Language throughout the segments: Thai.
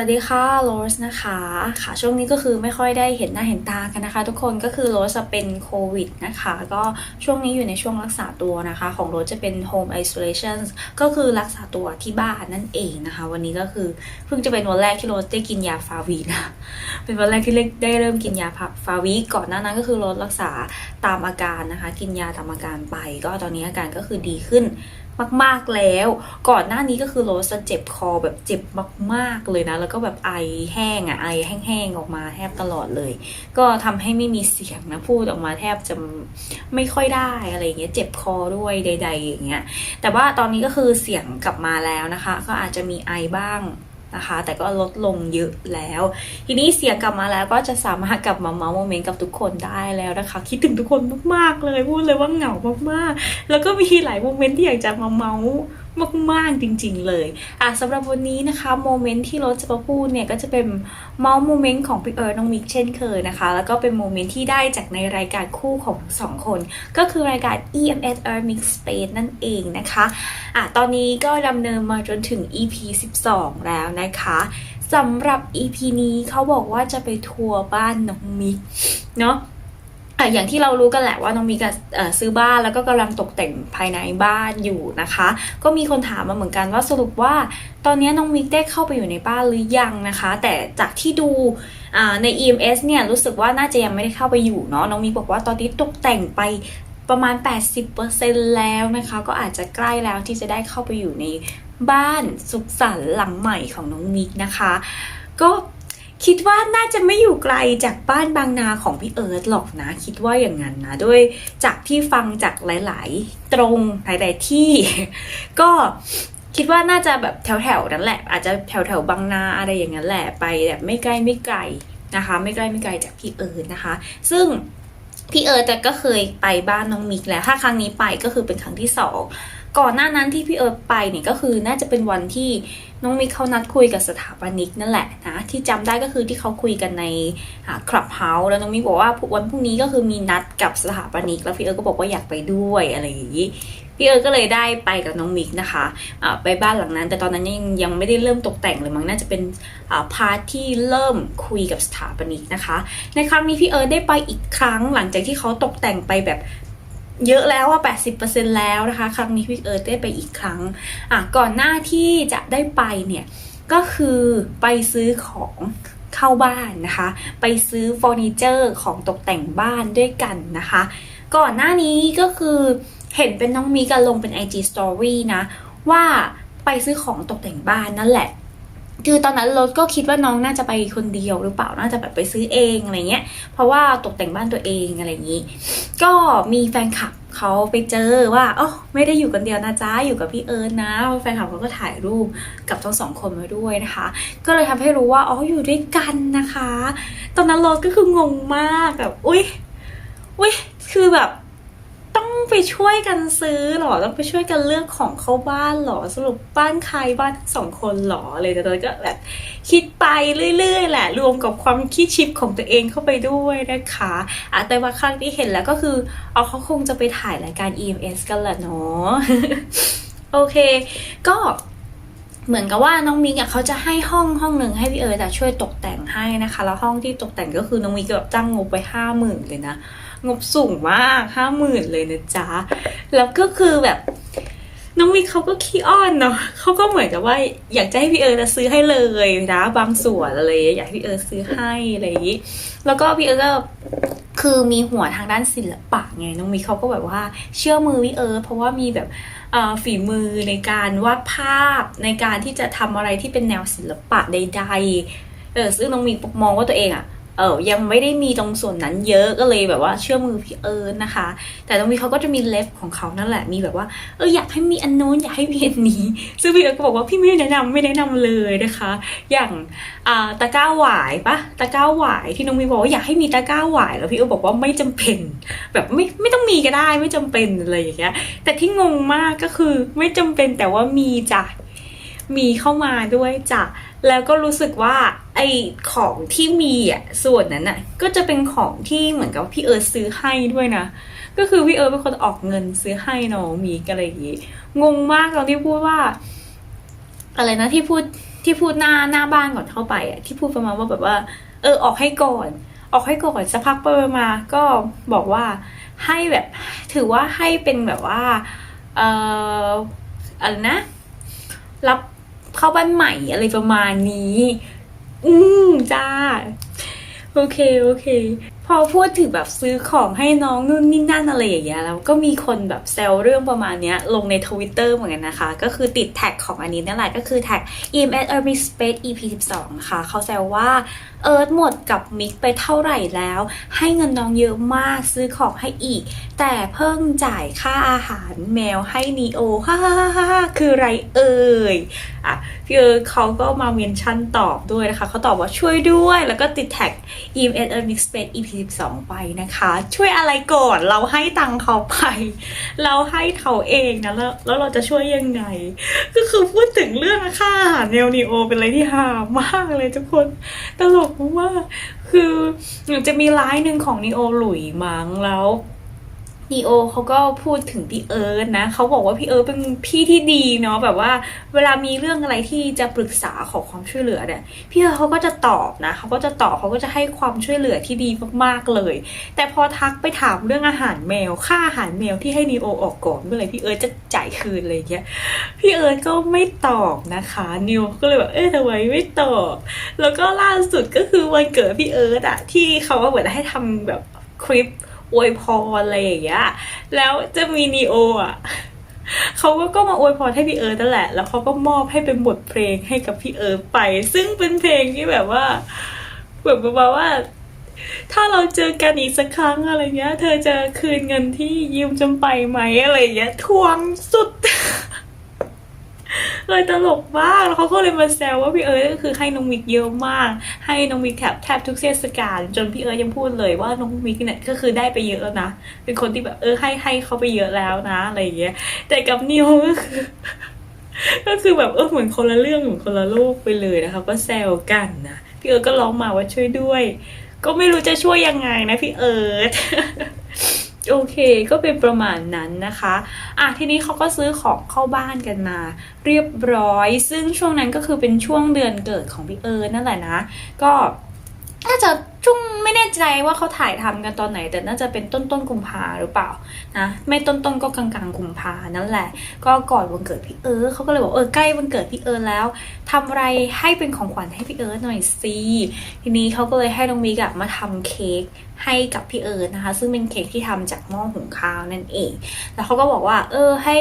วัสดีค่ะโรสนะคะค่ะช่วงนี้ก็คือไม่ค่อยได้เห็นหน้าเห็นตากันนะคะ ทุกคนก็คือโรสจะเป็นโควิดนะคะ ก็ช่วงนี้อยู่ในช่วงรักษาตัวนะคะ ของโรสจะเป็น home isolation ก็คือรักษาตัวที่บ้านนั่นเองนะคะ วันนี้ก็คือเพิ่งจะเป็นวันแรกที่โรสได้กินยาฟาวีนะเป็นวันแรกที่ได้เริ่มกินยาฟาวีก่อนหน้านั้นก็คือโรสรักษาตามอาการนะคะ กินยาตามอาการไป ก็ตอนนี้อาการก็คือดีขึ้นมาก ๆแล้ว ก่อนหน้านี้ก็คือโรสจะเจ็บคอแบบเจ็บมาก ๆเลยนะแล้วก็แบบไอแห้งอะไอแห้งๆออกมาแทบตลอดเลย ก็ทำให้ไม่มีเสียงนะพูดออกมาแทบจะไม่ค่อยได้อะไรเงี้ยเจ็บคอด้วยใด ๆ อย่างเงี้ยแต่ว่าตอนนี้ก็คือเสียงกลับมาแล้วนะคะ ก็อาจจะมีไอบ้างนะคะ แต่ก็ลดลงเยอะแล้ว ทีนี้เสียงกลับมาแล้วก็จะสามารถกลับมาเมาส์โมเมนต์กับทุกคนได้แล้วนะคะ คิดถึงทุกคนมากๆเลยพูดเลยว่าเหงามากๆ แล้วก็มีหลายโมเมนต์ที่อยากจะมาเมาส์ มากๆจริงๆเลยอะสำหรับวันนี้นะคะโมเมนต์ที่รถจะมาพูดเนี่ยก็จะเป็นเมาส์โมเมนต์ของพี่เอิร์น้องมิกเช่นเคยนะคะ แล้วก็เป็นโมเมนต์ที่ได้จากในรายการคู่ของทั้งสองคน ก็คือรายการ EMS Earth Mix Space นั่นเองนะคะอะตอนนี้ก็ดำเนินมาจนถึง EP 12 แล้วนะคะสำหรับ EP นี้เขาบอกว่าจะไปทัวร์บ้านน้องมิกเนาะ อะอย่างที่เรารู้กันแหละว่าน้องมิกะซื้อบ้านแล้วก็กำลังตกแต่งภายในบ้านอยู่นะคะ ก็มีคนถามมาเหมือนกันว่าสรุปว่า ตอนนี้น้องมิกได้เข้าไปอยู่ในบ้านหรือยังนะคะ แต่จากที่ดูใน EMS เนี่ยรู้สึกว่าน่าจะยังไม่ได้เข้าไปอยู่เนาะน้องมิกบอกว่าตอนนี้ตกแต่งไปประมาณ 80%แล้วนะคะ ก็อาจจะใกล้แล้วที่จะได้เข้าไปอยู่ในบ้านสุขสันต์หลังใหม่ของน้องมิกนะคะ ก็ คิดว่าน่าจะไม่อยู่ไกลจากบ้านบางนาของพี่เอิร์ธหรอกนะ คิดว่าอย่างนั้นนะด้วยจากที่ฟังจากหลาย ๆ ตรงหลาย ๆ ที่ ก็คิดว่าน่าจะแบบแถว ๆ นั้นแหละ อาจจะแถว ๆ บางนาอะไรอย่างนั้นแหละไปแบบไม่ใกล้ไม่ไกลนะคะ ไม่ใกล้ไม่ไกลจากพี่เอิร์ธนะคะ ซึ่งพี่เอิร์ธก็เคยไปบ้านน้องมิกแล้ว ถ้าครั้งนี้ไปก็คือเป็นครั้งที่สอง ก่อนหน้านั้นที่พี่เอิร์ธไปเนี่ยก็คือน่าจะเป็นวันที่น้องมิกเขานัดคุยกับสถาปนิกนั่นแหละนะที่จำได้ก็คือที่เขาคุยกันในคลับเฮาส์แล้วน้องมิกบอกว่าวันพรุ่งนี้ก็คือมีนัดกับสถาปนิก แล้วพี่เอิร์ธก็บอกว่าอยากไปด้วยอะไรอย่างนี้พี่เอิร์ธก็เลยได้ไปกับน้องมิกนะคะะไปบ้านหลังนั้น แต่ตอนนั้นยังยังไม่ได้เริ่มตกแต่งเลยมั้งน่าจะเป็นพาร์ทที่เริ่มคุยกับสถาปนิกนะคะ ในครั้งนี้พี่เอิร์ธได้ไปอีกครั้งหลังจากที่เขาตกแต่งไปแบบ เยอะแล้วว่า 80%แล้วนะคะ ครั้งนี้พี่เอิร์ธได้ไปอีกครั้ง อะ ก่อนหน้าที่จะได้ไปเนี่ย ก็คือไปซื้อของเข้าบ้านนะคะ ไปซื้อเฟอร์นิเจอร์ของตกแต่งบ้านด้วยกันนะคะ ก่อนหน้านี้ก็คือเห็นเป็นน้องมีกันลงเป็น IG Story นะ ว่าไปซื้อของตกแต่งบ้านนั่นแหละ คือตอนนั้นราก็คิดว่าน้องน่าจะไปคนเดียวหรือเปล่าน่าจะแบบไปซื้อเองอะไรเงี้ย เพราะว่าตกแต่งบ้านตัวเองอะไรอย่างนี้ ก็มีแฟนคลับเขาไปเจอว่าอ๋อไม่ได้อยู่กันเดียวนะจ๊ะอยู่กับพี่เอิร์นะแฟนคลับเขาก็ถ่ายรูปกับทั้งสองคนมาด้วยนะคะ ก็เลยทำให้รู้ว่าอ๋ออยู่ด้วยกันนะคะ ตอนนั้นราก็คืองงมากแบบอุ้ยอุ้ยคือแบบ ไปช่วยกันซื้อหรอต้องไปช่วยกันเลือกของเข้าบ้านหรอสรุปบ้านใครบ้านทั้งสองคนหรอเลยแต่ตอนก็แบบคิดไปเรื่อยๆแหละ รวมกับความคิดชิปของตัวเองเข้าไปด้วยนะคะอะแต่ว่าครั้งที่เห็นแล้วก็คือเอาเขาคงจะไปถ่ายรายการ EMS กันแหละเนาะโอเค ก็เหมือนกับว่าน้องมิกอะเขาจะให้ห้องห้องหนึ่งให้พี่เอิร์ธช่วยตกแต่งให้นะคะ แล้วห้องที่ตกแต่งก็คือน้องมิกแบบจ้างงบไปห้าหมื่นเลยนะ งบสูงมากห้าหมื่นเลยนะจ๊ะ แล้วก็คือแบบน้องมิกเขาก็ขี้อ้อนเนาะเขาก็เหมือนกับว่าอยากจะให้พี่เอิร์ธอะซื้อให้เลยนะบางส่วนอะไรอยากให้พี่เอิร์ธซื้อให้อะไรอย่างนี้แล้วก็พี่เอิร์ธก็คือมีหัวทางด้านศิลปะไงน้องมิกเขาก็แบบว่าเชื่อมือพี่เอิร์ธเพราะว่ามีแบบฝีมือในการวาดภาพในการที่จะทำอะไรที่เป็นแนวศิลปะใดๆเออซึ่งน้องมิกมองว่าตัวเองอะ เออยังไม่ได้มีตรงส่วนนั้นเยอะก็เลยแบบว่าเชื่อมือพี่เอิร์นนะคะ แต่ตรงนี้เขาก็จะมีเล็บของเขานั่นแหละมีแบบว่าเอออยากให้มีอันโน้นอยากให้มีอันนี้ ซึ่งพี่เอิร์ก็บอกว่าพี่ไม่แนะนำไม่แนะนำเลยนะคะ อย่างอ่าตะก้าหวายปะตะก้าหวายที่น้องมีบอกว่าอยากให้มีตะก้าหวายแล้วพี่เอิร์บอกว่าไม่จำเป็น แบบไม่ไม่ต้องมีก็ได้ไม่จำเป็นอะไรอย่างเงี้ยแต่ที่งงมากก็คือไม่จำเป็นแต่ว่ามีจ้ะมีเข้ามาด้วยจ้ะ แล้วก็รู้สึกว่าไอของที่มีอะส่วนนั้นอะก็จะเป็นของที่เหมือนกับพี่เอิร์ธซื้อให้ด้วยนะ ก็คือพี่เอิร์ธเป็นคนออกเงินซื้อให้น้องมีกอะไรอย่างงี้งงมากตอนที่พูดว่า อะไรนะที่พูดที่พูดหน้าหน้าบ้านก่อนเข้าไปอะที่พูดประมาณว่าแบบว่า เออออกให้ก่อน ออกให้ก่อนสักพักไปมา ก็บอกว่าให้แบบถือว่าให้เป็นแบบว่าเอ่ออะไรนะ รับ เข้าบ้านใหม่อะไรประมาณนี้ อืมจ้า โอเค โอเค พอพูดถึงแบบซื้อของให้น้องนู่นนี่นั่นอะไรอย่างเงี้ยแล้วก็มีคนแบบแซวเรื่องประมาณเนี้ยลงในทวิตเตอร์เหมือนกันนะคะ ก็คือติดแท็กของอันนี้นั่นแหละก็คือแท็ก EMS Urban Space EP 12นะคะเขาแซวว่าเอิร์ธหมดกับมิกไปเท่าไหร่แล้ว ให้เงินน้องเยอะมากซื้อของให้อีก แต่เพิ่งจ่ายค่าอาหารแมวให้นีโอฮ่าฮ่าฮ่าฮ่าคือไรเอ่ยอะพี่เอิร์ธเขาก็มาเมนชั่นตอบด้วยนะคะเขาตอบว่าช่วยด้วย แล้วก็ติดแท็ก EMS Urban Space EP 12ไปนะคะ ช่วยอะไรก่อนเราให้ตังค์เขาไป เราให้เขาเองนะแล้วแล้วเราจะช่วยยังไง ก็คือพูดถึงเรื่องค่าอาหารแนลนีโอเป็นอะไรที่ฮามากเลยทุกคนตลกมากคือจะมีไลน์หนึ่งของนีโอหลุยมั้งแล้ว นีโอเขาก็พูดถึงพี่เอิร์ธนะเขาบอกว่าพี่เอิร์ธเป็นพี่ที่ดีเนาะแบบว่า เวลามีเรื่องอะไรที่จะปรึกษาขอความช่วยเหลือเนี่ยพี่เอิร์ธเขาก็จะตอบนะเขาก็จะตอบเขาก็จะให้ความช่วยเหลือที่ดีมากๆเลย แต่พอทักไปถามเรื่องอาหารแมวค่าอาหารแมวที่ให้นีโอออกก่อนเมื่อไหร่พี่เอิร์ธจะจ่ายคืนอะไรอย่างเงี้ยพี่เอิร์ธก็ไม่ตอบนะคะนิวก็เลยแบบเอ๊ะทำไมไม่ตอบ แล้วก็ล่าสุดก็คือวันเกิดพี่เอิร์ธอะที่เขาเหมือนให้ทำแบบคลิป อวยพรอะไรอย่างเงี้ย แล้วจะมีนีโออะเขาก็ก็มาอวยพรให้พี่เอิร์ธนั่นแหละ แล้วเขาก็มอบให้เป็นบทเพลงให้กับพี่เอิร์ธไป ซึ่งเป็นเพลงที่แบบว่าแบบประมาณว่า ถ้าเราเจอกันอีกสักครั้งอะไรเงี้ย เธอจะคืนเงินที่ยืมจำไปไหมอะไรเงี้ยทวงสุด เลยตลกมากแล้วเขาก็เลยมาแซวว่าพี่เอิร์ธก็คือให้น้องมิกเยอะมาก ให้น้องมิกแทบแทบทุกเทศกาลจนพี่เอิร์ธยังพูดเลยว่าน้องมิกเนี่ยก็คือได้ไปเยอะแล้วนะเป็นคนที่แบบเออให้ให้เขาไปเยอะแล้วนะอะไรอย่างเงี้ยแต่กับนิวก็คือก็คือแบบเออเหมือนคนละเรื่องเหมือนคนละโลกไปเลยนะคะก็แซวกันนะพี่เอิร์ธก็ร้องมาว่าช่วยด้วย ก็ไม่รู้จะช่วยยังไงนะพี่เอิร์ธ โอเคก็เป็นประมาณนั้นนะคะอะทีนี้เขาก็ซื้อของเข้าบ้านกันมา เรียบร้อย ซึ่งช่วงนั้นก็คือเป็นช่วงเดือนเกิดของพี่เอิร์นั่นแหละนะ ก็ น่าจะช่งไม่แน่ใจว่าเขาถ่ายทำกันตอนไหน แต่น่าจะเป็นต้นต้นๆกุมภาหรือเปล่านะไม่ต้นต้นๆก็กลางกลางๆกุมภานั่นแหละ ก็ก่อนวันเกิดพี่เอิร์เขาก็เลยบอกเออใกล้วันเกิดพี่เอิร์แล้วทำอะไรให้เป็นของขวัญให้พี่เอิร์หน่อยสิทีนี้เขาก็เลยให้น้องมิกอะมาทำเค้กให้กับพี่เอิร์นะคะ ซึ่งเป็นเค้กที่ทำจากหม้อหุงข้าวนั่นเอง แล้วเขาก็บอกว่า เออให้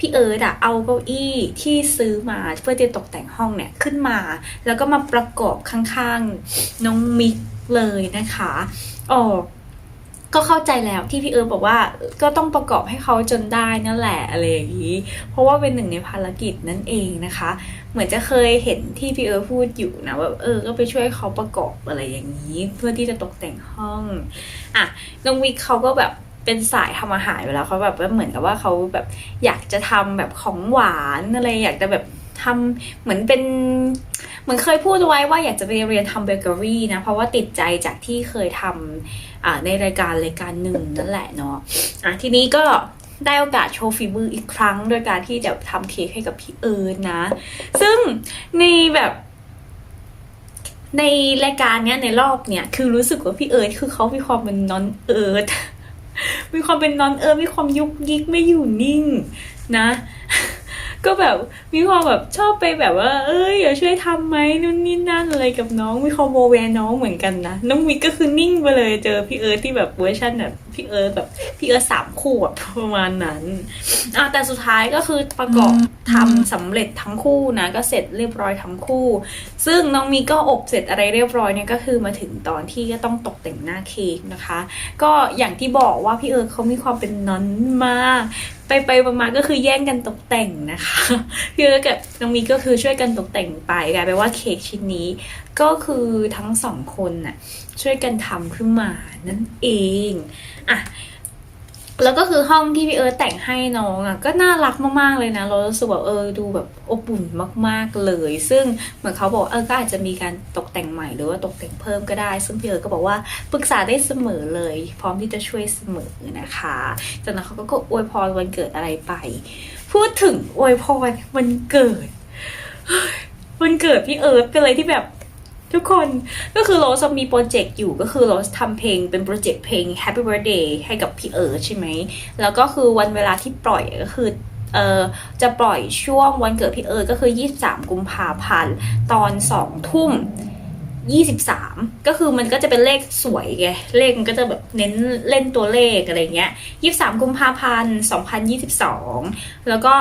พี่เอิร์ธอะเอาเก้าอี้ที่ซื้อมาเพื่อจะตกแต่งห้องเนี่ยขึ้นมา แล้วก็มาประกอบข้างๆน้องมิกเลยนะคะอ๋อก็เข้าใจแล้วที่พี่เอิร์ธบอกว่าก็ต้องประกอบให้เขาจนได้นั่นแหละอะไรอย่างนี้ เพราะว่าเป็นหนึ่งในภารกิจนั่นเองนะคะ เหมือนจะเคยเห็นที่พี่เอิร์ธพูดอยู่นะว่าเออก็ไปช่วยเขาประกอบอะไรอย่างนี้ เพื่อที่จะตกแต่งห้องอะน้องวิกเขาก็แบบ เป็นสายทำอาหารไปแล้วเขาแบบว่าเหมือนกับว่าเขาแบบอยากจะทำแบบของหวานอะไรอยากจะแบบทำเหมือนเป็นเหมือนเคยพูดไว้ว่าอยากจะไปเรียนทำเบเกอรี่นะ เพราะว่าติดใจจากที่เคยทำอ่าในรายการรายการหนึ่งนั่นแหละเนาะอะทีนี้ก็ได้โอกาสโชว์ฝีมืออีกครั้ง โดยการที่จะทำเค้กให้กับพี่เอิร์ธนะ ซึ่งในแบบในรายการเนี้ยในรอบเนี้ยคือรู้สึกว่าพี่เอิร์ธคือเขามีความเป็นนอนเอิร์ธ มีความเป็นนอนเออมีความยุกยิกไม่อยู่นิ่งนะ ก็แบบมีความแบบชอบไปแบบว่า เอ้ยอย่าช่วยทำไหมนู่นนี่นั่นอะไรกับน้องมีความโวแวร์น้องเหมือนกันนะน้องมิกก็คือนิ่งไปเลยเจอพี่เอิร์ธที่แบบเวอร์ชันแบบพี่เอิร์ธแบบพี่เอิร์ธสามคู่แบบประมาณนั้นอะแต่สุดท้ายก็คือประกอบทำสำเร็จทั้งคู่นะ ก็เสร็จเรียบร้อยทั้งคู่ ซึ่งน้องมีก็อบเสร็จอะไรเรียบร้อยเนี่ยก็คือมาถึงตอนที่ก็ต้องตกแต่งหน้าเค้กนะคะ ก็อย่างที่บอกว่าพี่เอิร์ธเขามีความเป็นนอนมาก ไปไปมาๆก็คือแย่งกันตกแต่งนะคะพี่เอิร์ธกับน้องมีก็คือช่วยกันตกแต่งไปกลายเป็นว่าเค้กชิ้นนี้ ก็คือทั้งสองคนน่ะช่วยกันทำขึ้นมานั่นเองอะ แล้วก็คือห้องที่พี่เอิร์ธแต่งให้น้องอะก็น่ารักมากๆเลยนะ เรารู้สึกแบบเออดูแบบอบอุ่นมากๆเลย ซึ่งเหมือนเขาบอกเออก็อาจจะมีการตกแต่งใหม่หรือว่าตกแต่งเพิ่มก็ได้ ซึ่งพี่เอิร์ธก็บอกว่าปรึกษาได้เสมอเลย พร้อมที่จะช่วยเสมอนะคะจากนั้นเขาก็อวยพรวันเกิดอะไรไป พูดถึงอวยพรวันเกิดวันเกิดพี่เอิร์ธเป็นอะไรที่แบบ ทุกคนก็คือโรสมีโปรเจกต์อยู่ก็คือโรสทำเพลงเป็นโปรเจกต์เพลง Happy Birthday ให้กับพี่เอิร์ธใช่ไหม แล้วก็คือวันเวลาที่ปล่อยก็คือเออจะปล่อยช่วงวันเกิดพี่เอิร์ธก็คือ 23 กุมภาพันธ์ตอน 2 ทุ่ม 23ก็คือมันก็จะเป็นเลขสวยไงเลขมันก็จะแบบเน้นเล่นตัวเลขอะไรเงี้ย23กุมภาพันธ์2022แล้วก็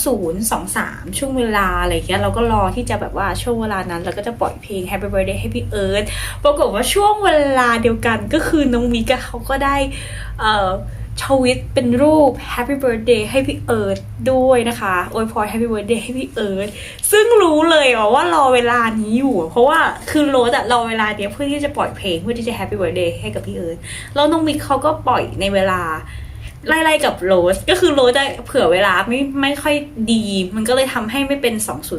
2023ช่วงเวลาอะไรเงี้ยเราก็รอที่จะแบบว่าช่วงเวลานั้นเราก็จะปล่อยเพลง Happy Birthday ให้พี่เอิร์ธปรากฏว่าช่วงเวลาเดียวกันก็คือน้องมิกเขาก็ได้เอ่อ ทวิตเป็นรูป Happy Birthday ให้พี่เอิร์ธด้วยนะคะอวยพร Happy Birthday ให้พี่เอิร์ธซึ่งรู้เลยอะว่ารอเวลานี้อยู่ เพราะว่าคือโรสอะรอเวลาเนี้ยเพื่อที่จะปล่อยเพลงเพื่อที่จะ Happy Birthday ให้กับพี่เอิร์ธแล้วน้องมิกเขาก็ปล่อยในเวลาไล่ๆกับโรสก็คือโรสจะเผื่อเวลาไม่ไม่ค่อยดี มันก็เลยทำให้ไม่เป็น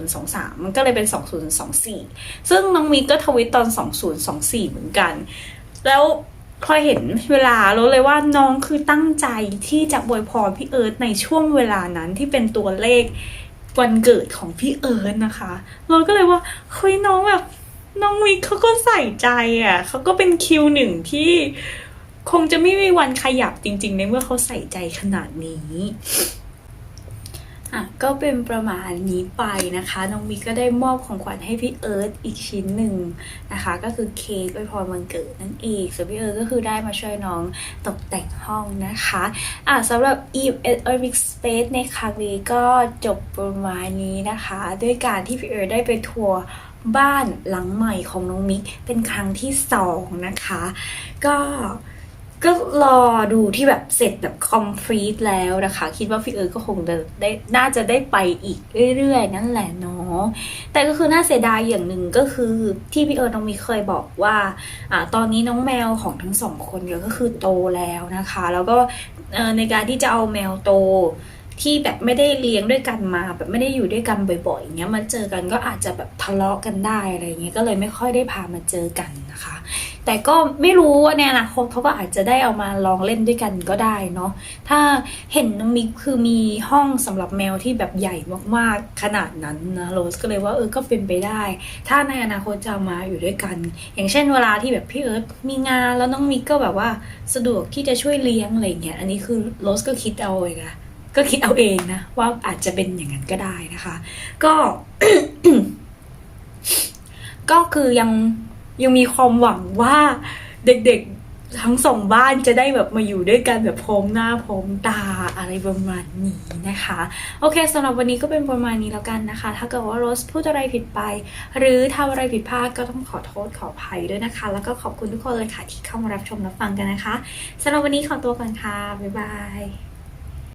2023 มันก็เลยเป็น 2024 ซึ่งน้องมิกก็ทวิตตอน 2024 เหมือนกัน แล้ว พอเห็นเวลารู้เลยว่าน้องคือตั้งใจที่จะบวยพรพี่เอิร์ธในช่วงเวลานั้นที่เป็นตัวเลขวันเกิดของพี่เอิร์ธนะคะ เราก็เลยว่าเฮ้ยน้องแบบน้องวิกเขาก็ใส่ใจอะเขาก็เป็นคิวหนึ่งที่คงจะไม่มีวันขยับจริงๆในเมื่อเขาใส่ใจขนาดนี้ อะก็เป็นประมาณนี้ไปนะคะ น้องมิกก็ได้มอบของขวัญให้พี่เอิร์ธอีกชิ้นหนึ่งนะคะ ก็คือเค้กไว้พรวันเกิดนั่นเองส่วนพี่เอิร์ธก็คือได้มาช่วยน้องตกแต่งห้องนะคะอะสำหรับ Eve at Urbic Space ในครั้งนี้ก็จบประมาณนี้นะคะ ด้วยการที่พี่เอิร์ธได้ไปทัวร์บ้านหลังใหม่ของน้องมิกเป็นครั้งที่สองนะคะ ก็ ก็รอดูที่แบบเสร็จแบบคอมพลีทแล้วนะคะ คิดว่าพี่เอิร์ก็คงจะได้น่าจะได้ไปอีกเรื่อยๆ นั่นแหละเนาะแต่ก็คือน่าเสียดายอย่างหนึ่งก็คือที่พี่เอิร์น้องมิกเคยบอกว่าอ่า ตอนนี้น้องแมวของทั้งสองคนเนี่ยก็คือโตแล้วนะคะ แล้วก็ในการที่จะเอาแมวโตที่แบบไม่ได้เลี้ยงด้วยกันมา แบบไม่ได้อยู่ด้วยกันบ่อยๆอย่างเงี้ยมาเจอกันก็อาจจะแบบทะเลาะกันได้อะไรเงี้ยก็เลยไม่ค่อยได้พามาเจอกันนะคะ แต่ก็ไม่รู้ว่าในอนาคตเขาก็อาจจะได้เอามาลองเล่นด้วยกันก็ได้เนาะถ้าเห็นมิกคือมีห้องสำหรับแมวที่แบบใหญ่มากๆขนาดนั้นนะโรสก็เลยว่าเออก็เป็นไปได้ ถ้าในอนาคตจะามาอยู่ด้วยกัน อย่างเช่นเวลาที่แบบพี่เอิร์ธมีงานแล้วน้องมิกก็แบบว่าสะดวกที่จะช่วยเลี้ยงอะไรเงี้ยอันนี้คือโรสก็คิดเอาเองอะก็คิดเอาเองนะ ว่าอาจจะเป็นอย่างนั้นก็ได้นะคะ ก็ ก็คือยัง ยังมีความหวังว่าเด็กๆทั้งสองบ้านจะได้แบบมาอยู่ด้วยกันแบบพร้อมหน้าพร้อมตาอะไรประมาณนี้นะคะ โอเคสำหรับวันนี้ก็เป็นประมาณนี้แล้วกันนะคะ ถ้าเกิดว่าโรสพูดอะไรผิดไป หรือทำอะไรผิดพลาดก็ต้องขอโทษขออภัยด้วยนะคะ แล้วก็ขอบคุณทุกคนเลยค่ะที่เข้ามารับชมรับฟังกันนะคะสำหรับวันนี้ขอตัวก่อนค่ะบ๊ายบาย